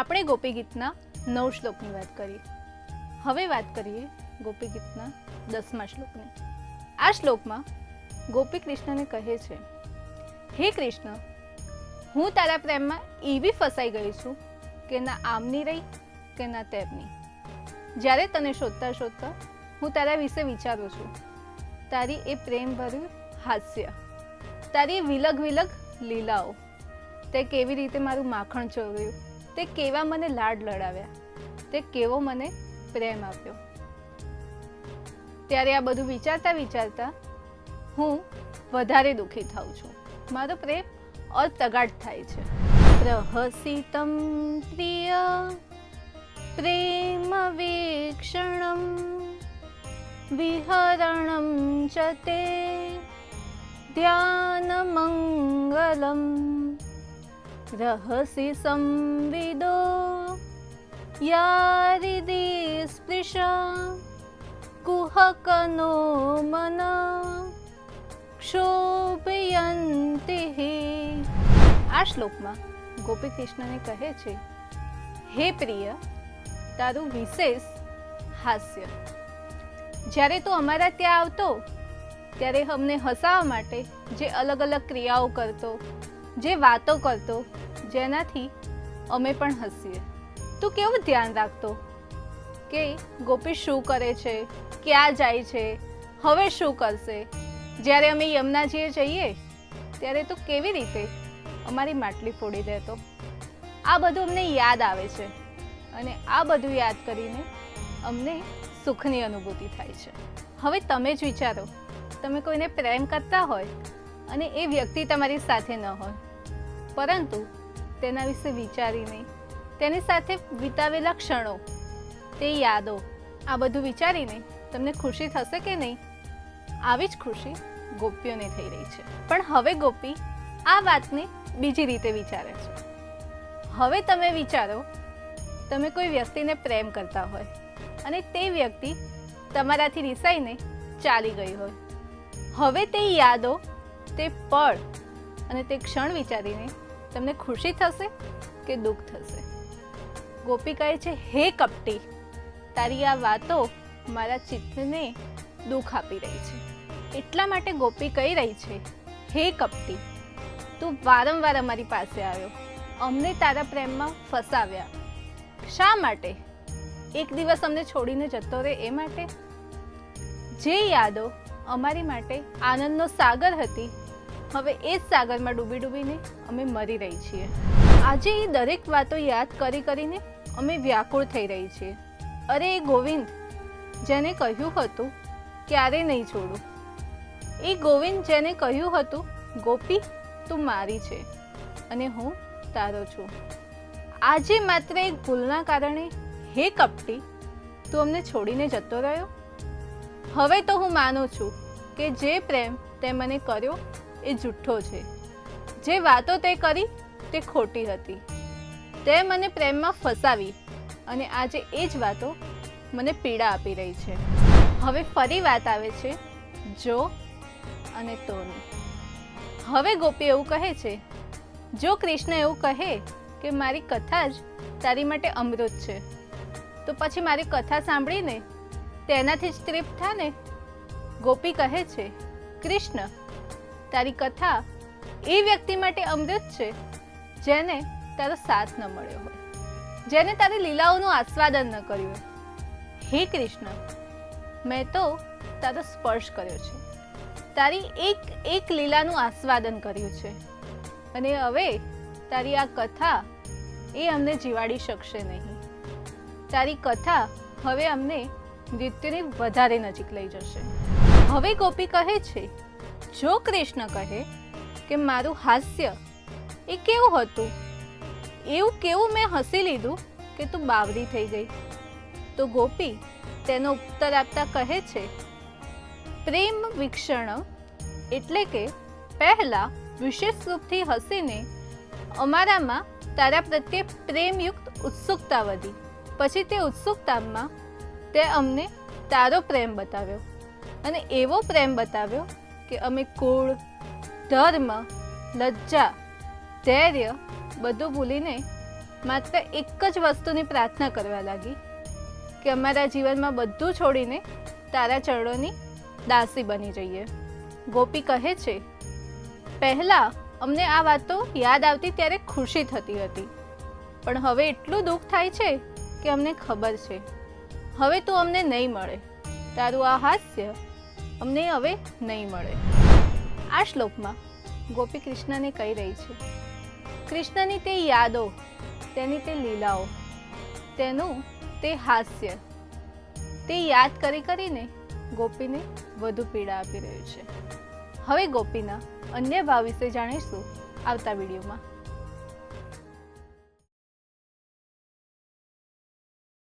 આપણે ગોપી ગીતના નવ શ્લોકની વાત કરીએ. હવે વાત કરીએ ગોપી ગીતના દસમા શ્લોકની. આ શ્લોકમાં ગોપી કૃષ્ણને કહે છે, હે કૃષ્ણ, હું તારા પ્રેમમાં એવી ફસાઈ ગઈ છું કે ના આમની રહી કે ના તેમની. જ્યારે તને શોધતા શોધતા હું તારા વિશે વિચારું છું, તારી એ પ્રેમભર્યું હાસ્ય, તારી વિલગ વિલગ લીલાઓ, તે કેવી રીતે મારું માખણ ચોર્યું? તે કેવા મને લાડ લડાવ્યા? તે કેવો મને પ્રેમ આપ્યો? ત્યારે આ બધું વિચારતા વિચારતા હું વધારે દુઃખી થાઉં છું. મારો પ્રેમ અતગાટ થાય છે. પ્રહસિતમ પ્રિય, પ્રેમ વીક્ષણમ, વિહરણમ ચ તે ધ્યાનમંગલમ રહસि સંવિદો યારિદિ સ્પૃશા કુહકનો મન ક્ષોભયંતિ આ શ્લોકમાં ગોપી કૃષ્ણને કહે છે હે પ્રિય તારું વિશેષ હાસ્ય. જ્યારે તું અમારા ત્યાં આવતો, ત્યારે અમને હસાવવા માટે જે અલગ અલગ ક્રિયાઓ કરતો જે વાતો કરતો, જેનાથી અમે પણ હસીએ. તું કેવું ધ્યાન રાખતો? કે ગોપી શું કરે છે? ક્યાં જાય છે? હવે શું કરશે? જ્યારે અમે યમુનાજીએ જઈએ, ત્યારે તું કેવી રીતે અમારી માટલી ફોડી દેતો? આ બધું અમને યાદ આવે છે અને આ બધું યાદ કરીને અમને સુખની અનુભૂતિ થાય છે. હવે તમે જ વિચારો, તમે કોઈને પ્રેમ કરતા હોય અને એ વ્યક્તિ તમારી સાથે ન હોય. પરંતુ તેના વિશે વિચારીને તેની સાથે વિતાવેલા ક્ષણો, તે યાદો, આ બધું વિચારીને તમને ખુશી થશે કે નહીં? આવી જ ખુશી ગોપીઓને થઈ રહી છે. પણ હવે ગોપી આ વાતને બીજી રીતે વિચારે છે. હવે તમે વિચારો, તમે કોઈ વ્યક્તિને પ્રેમ કરતા હોય અને તે વ્યક્તિ તમારાથી રિસાઈને ચાલી ગઈ હોય. હવે તે યાદો તે પળ અને તે ક્ષણ વિચારીને તમને ખુશી થશે કે દુઃખ થશે? ગોપી કહે છે, હે કપટી, તારી આ વાતો મારા ચિત્તને દુઃખ આપી રહી છે. એટલા માટે ગોપી કહી રહી છે, હે કપટી, તું વારંવાર અમારી પાસે આવ્યો. અમને તારા પ્રેમમાં ફસાવ્યા. શા માટે? એક દિવસ અમને છોડીને જતો રહે એ માટે? જે યાદો અમારી માટે આનંદનો સાગર હતી હવે એ જ સાગરમાં ડૂબી ડૂબીને અમે મરી રહી છીએ. આજે એ દરેક વાતો યાદ કરી કરીને અમે વ્યાકુળ થઈ રહી છીએ. અરે એ ગોવિંદ, જેને કહ્યું હતું, ક્યારે નહીં છોડું? એ ગોવિંદ જેને કહ્યું હતું, ગોપી, તું મારી છે અને હું તારો છું. આજે માત્ર એક ભૂલના કારણે હે કપટી, તું અમને છોડીને જતો રહ્યો? હવે તો હું માનું છું કે જે પ્રેમ તે મને કર્યો એ જુઠ્ઠો છે. જે વાતો તે કરી, તે ખોટી હતી. તે મને પ્રેમમાં ફસાવી અને આજે એ જ વાતો મને પીડા આપી રહી છે. હવે ફરી વાત આવે છે, જો અને તોની. હવે ગોપી એવું કહે છે, જો કૃષ્ણ એવું કહે કે મારી કથા જ તારી માટે અમૃત છે, તો પછી મારી કથા સાંભળીને તેનાથી જ તૃપ્ત થાને? ગોપી કહે છે, કૃષ્ણ તારી કથા એ વ્યક્તિ માટે અમૃત છે, જેને તારો સાથ ન મળ્યો હોય, જેને તારી લીલાઓનું આસ્વાદન ન કર્યું હોય. હે કૃષ્ણ, મેં તો તારો સ્પર્શ કર્યો છે. તારી એક એક લીલાનું આસ્વાદન કર્યું છે. અને હવે તારી આ કથા એ અમને જીવાડી શકશે નહીં. તારી કથા હવે અમને મૃત્યુની વધારે નજીક લઈ જશે. હવે ગોપી કહે છે જો કૃષ્ણ કહે કે મારું હાસ્ય એ કેવું હતું? એવું કેવું મેં હસી લીધું કે તું બાવરી થઈ ગઈ. તો ગોપી તેનો ઉત્તર આપતા કહે છે, પ્રેમ વિક્ષણ એટલે કે પહેલાં વિશેષ રૂપથી હસીને અમારામાં તારા પ્રત્યે પ્રેમયુક્ત ઉત્સુકતા વધી. પછી તે ઉત્સુકતામાં તે અમને તારો પ્રેમ બતાવ્યો. અને એવો પ્રેમ બતાવ્યો કે અમે કુળ, ધર્મ, લજ્જા, ધૈર્ય બધું ભૂલીને માત્ર એક જ વસ્તુની પ્રાર્થના કરવા લાગી કે અમારા જીવનમાં બધું છોડીને તારા ચરણોની દાસી બની જઈએ. ગોપી કહે છે, પહેલાં અમને આ વાતો યાદ આવતી ત્યારે ખુશી થતી હતી. પણ હવે એટલું દુઃખ થાય છે કે અમને ખબર છે. હવે તું અમને નહીં મળે. તારું આ હાસ્ય અમને હવે નહીં મળે. આ શ્લોકમાં ગોપી કૃષ્ણને કહી રહી છે, કૃષ્ણની તે યાદો, તેની તે લીલાઓ, તેનું તે હાસ્ય, તે યાદ કરી કરીને ગોપીને વધુ પીડા આપી રહ્યું છે. હવે ગોપીના અન્ય ભાવ વિશે જાણીશું આવતા વિડીયોમાં.